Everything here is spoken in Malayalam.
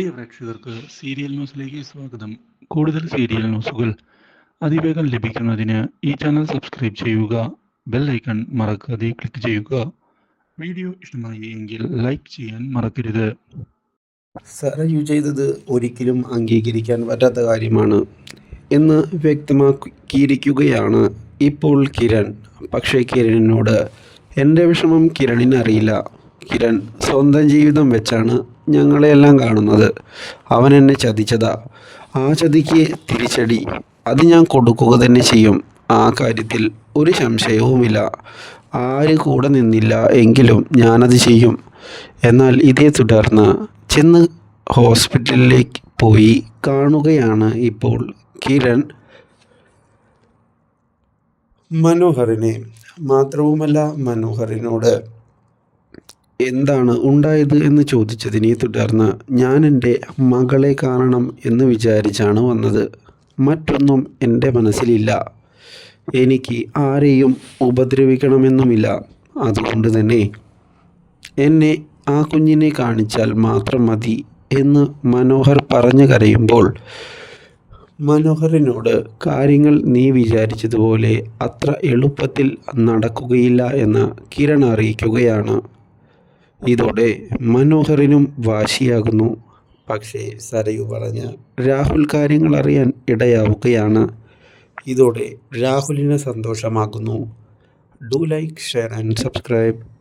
പ്രിയ പ്രേക്ഷകർക്ക് സീരിയൽ ന്യൂസിലേക്ക് സ്വാഗതം. കൂടുതൽ സീരിയൽ ന്യൂസുകൾ അതിവേഗം ലഭിക്കുന്നതിന് ഈ ചാനൽ സബ്സ്ക്രൈബ് ചെയ്യുക ബെൽ ഐക്കൺ മറക്കാതെ ക്ലിക്ക് ചെയ്യുക. വീഡിയോ ഇഷ്ടമായി എങ്കിൽ ലൈക്ക് ചെയ്യാൻ മറക്കരുത്. സരയു ചെയ്തത് ഒരിക്കലും അംഗീകരിക്കാൻ പറ്റാത്ത കാര്യമാണ്. എന്ന് വ്യക്തമാക്കിയിരിക്കുകയാണ് ഇപ്പോൾ കിരൺ. പക്ഷേ കിരണിനോട് എന്റെ വിഷമം കിരണിനറിയില്ല. കിരൺ സ്വന്തം ജീവിതം വെച്ചാണ് ഞങ്ങളെയെല്ലാം കാണുന്നത്. അവൻ എന്നെ ചതിച്ചതാ. ആ ചതിക്ക് തിരിച്ചടി. അത് ഞാൻ കൊടുക്കുക തന്നെ ചെയ്യും. ആ കാര്യത്തിൽ ഒരു സംശയവുമില്ല. ആര് കൂടെ നിന്നില്ല എങ്കിലും ഞാനത് ചെയ്യും. എന്നാൽ ഇതേ തുടർന്ന് ചെന്ന് ഹോസ്പിറ്റലിലേക്ക് പോയി കാണുകയാണ് ഇപ്പോൾ കിരൺ. മനോഹറിനെ. മാത്രവുമല്ല മനോഹറിനോട് എന്താണ് ഉണ്ടായത് എന്ന് ചോദിച്ചതിനെ തുടർന്ന് ഞാൻ എന്റെ മകളെ കാണണം എന്ന് വിചാരിച്ചാണ് വന്നത്. മറ്റൊന്നും എന്റെ മനസ്സിലില്ല. എനിക്ക് ആരെയും ഉപദ്രവിക്കണമെന്നുമില്ല. അതുകൊണ്ട് തന്നെ എന്നെ ആ കുഞ്ഞിനെ കാണിച്ചാൽ മാത്രം മതി എന്ന് മനോഹർ പറഞ്ഞു കരയുമ്പോൾ മനോഹറിനോട് കാര്യങ്ങൾ നീ വിചാരിച്ചതുപോലെ അത്ര എളുപ്പത്തിൽ നടക്കുകയില്ല എന്ന് കിരൺ അറിയിക്കുകയാണ്. ഇതോടെ മനോഹറിനും വാശിയാകുന്നു. പക്ഷേ സരയു പറഞ്ഞ രാഹുൽ കാര്യങ്ങൾ അറിയാൻ ഇടയാവുകയാണ്. ഇതോടെ രാഹുലിന് സന്തോഷമാകുന്നു. Do like share and subscribe.